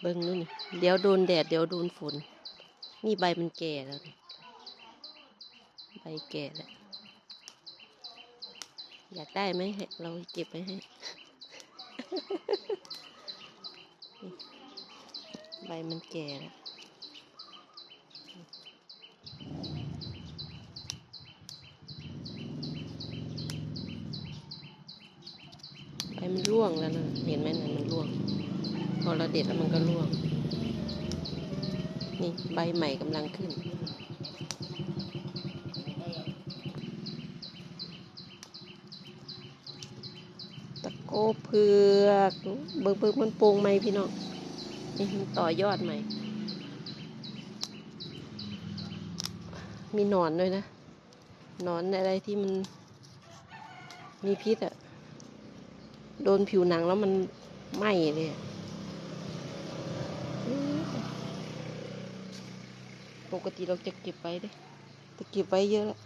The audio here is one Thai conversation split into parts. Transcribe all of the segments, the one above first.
เบิ่งนู่นนี่เดี๋ยวโดนแดด เดี๋ยวโดนฝน นี่ใบมันแก่แล้ว ใบแก่แล้ว อยากได้ไหมให้เราเก็บไว้ให้ ใบมันแก่แล้วใบมันร่วงแล้วนะ เห็นไหมนะมันร่วง พอเราเด็ดแล้วมันก็ร่วง นี่ใบใหม่กำลังขึ้น ตะโกเผือกเบิ่งเบิ่งมันโปร่งไหมพี่น้อง นี่มันต่อยอดใหม่ มีหนอนด้วยนะ หนอนอะไรที่มันมีพิษอะโดนผิวหนังแล้วมันไหม้เลยอะอื้อ ปกติเราจะเก็บไว้เด้แต่เก็บไว้เยอะแล้ว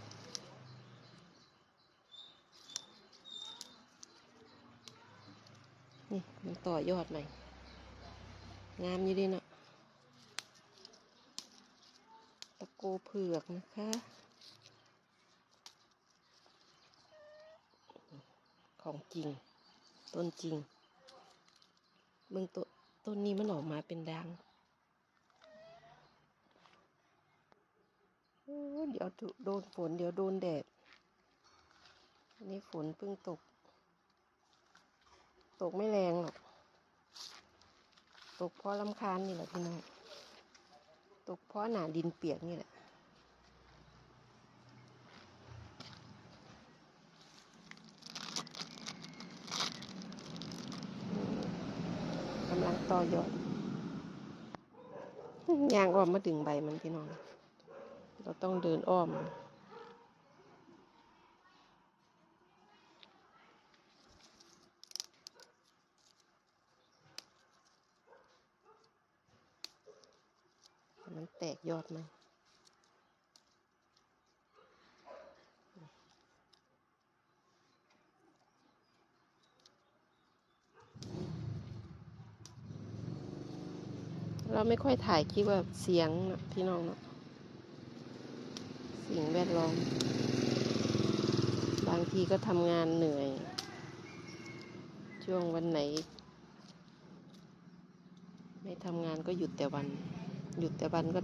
นี่มันต่อยอดใหม่ งามอยู่ดีเนาะตะโกเผือกนะคะ ของจริง ต้นจริงเบื้องต้นต้นนี้มันออกมาเป็นดังโอ้ เดี๋ยวโดนฝน เดี๋ยวโดนแดดนนี้ฝนเพิ่งตก ตกไม่แรงหรอก ตกเพราะลำคาญนี่แหละพี่น้องตกเพราะหนาดินเปียกนี่แหละกำลังต่อยอดยางออมมาดึงใบมันพี่น้อง เราต้องเดินอ้อม มันแตกยอดมันเราไม่ค่อยถ่ายคลิปแบบเสียงนะพี่น้องเนาะ สิ่งแวดล้อม บางทีก็ทำงานเหนื่อย ช่วงวันไหน ไม่ทำงานก็หยุดแต่วัน หยุดแต่วันก็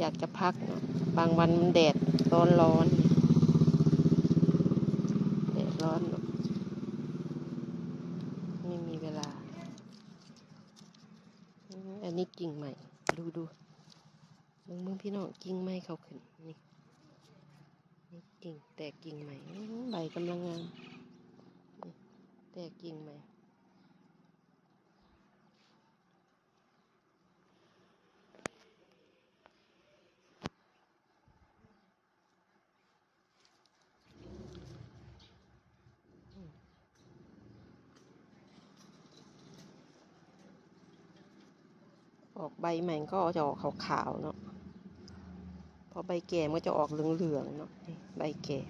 อยากจะพักนะบางวันมันแดดร้อนร้อนแดดร้อนเนอะไม่มีเวลาอืมอันนี้กิ่งใหม่ ดูดู มึงมึงพี่น้องกิ่งใหม่เขาขึ้นนี่นี่กิ่งแตกกิ่งใหม่ใบกำลังงามนี่แตกกิ่งใหม่ออกใบใหม่ก็จะออกขาวๆเนาะ พอใบแก่มันก็จะออกเหลืองๆเนาะใบแก่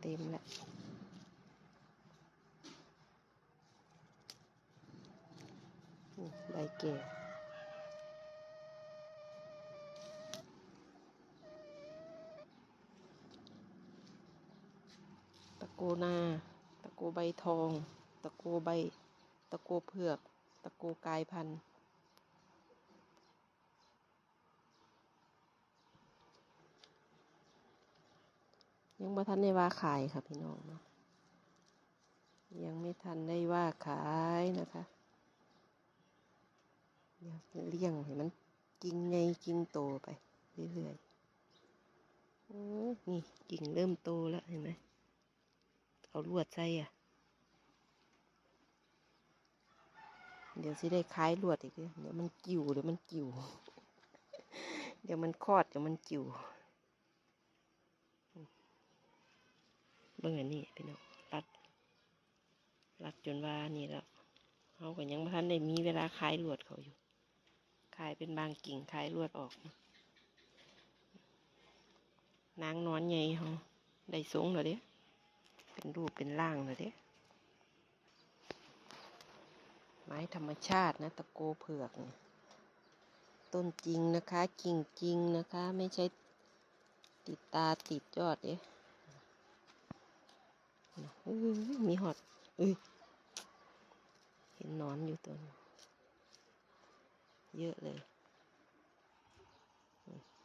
เต็มแล้วใบแก่ โกนา ตะโกใบทอง ตะโกใบ ตะโกเผือก ตะโกกายพันธุ์ยังไม่ทันได้ว่าขายค่ะพี่น้องเนาะยังไม่ทันได้ว่าขายนะคะเดี๋ยวเลี้ยงให้มันกิ่งไงกิ่งโตไปเรื่อยๆโอ้นี่กิ่งเริ่มโตแล้วเห็นไหม เอาลวดใส่อะเดี๋ยวสิได้คล้ายลวดอีกเด้อเดี๋ยวมันกิ่วเดี๋ยวมันกิ่ว เดี๋ยวมันคลอดเดี๋ยวมันกิ่วเบิ่งอันนี้พี่น้องรัด รัดจนว่านี่แล้วเขาก็ยังบ่ทันได้มีเวลาคลายลวดเขาอยู่ขายเป็นบางกิ่งขายรวดออกนางนอนใหญ่เขาได้สูงเลยเด้ เป็นรูปเป็นร่างเลยเด้ไม้ธรรมชาตินะตะโกเผือก ต้นจริงนะคะกิ่งจริงนะคะ ไม่ใช่ติดตาติดยอดเด้มีหอดอุ้ยเห็นนอนอยู่ตัวหนึงเยอะเลย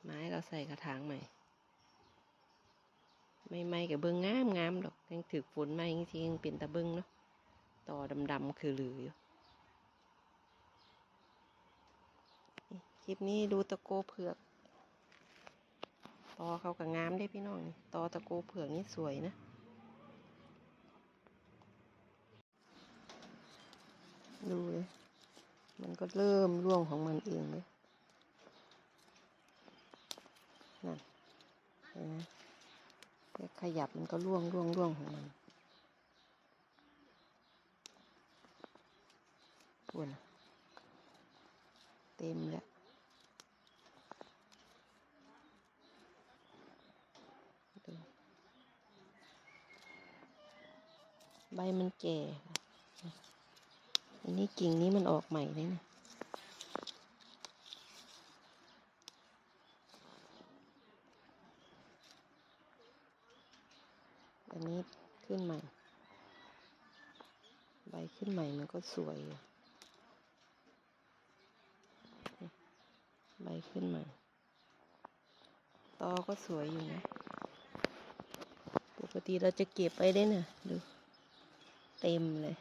ไม้เราใส่กระถางใหม่ ไม่ไม่กับเบิ้งงามงามดอกยังถือฝนมาจริงๆเป็นตะเบิ้งเนาะต่อดำๆคือหลืออยู่คลิปนี้ดูตะโกเผือก ต่อเขากับงามได้พี่น้องนี่อตะโกเผือกนี่สวยนะดูเลย มันก็เริ่มร่วงของมันเองเลยนั่นเห็นไหม ขยับมันก็ร่วงร่วงร่วงของมันอ้วนเต็มแล้วดูใบมันแก่ อันนี้กิ่งนี้มันออกใหม่เลยนะ อันนี้ขึ้นใหม่ ใบขึ้นใหม่มันก็สวยใบขึ้นใหม่ตอก็สวยอยู่นะ ปกติเราจะเก็บไปได้น่ะดู เต็มเลย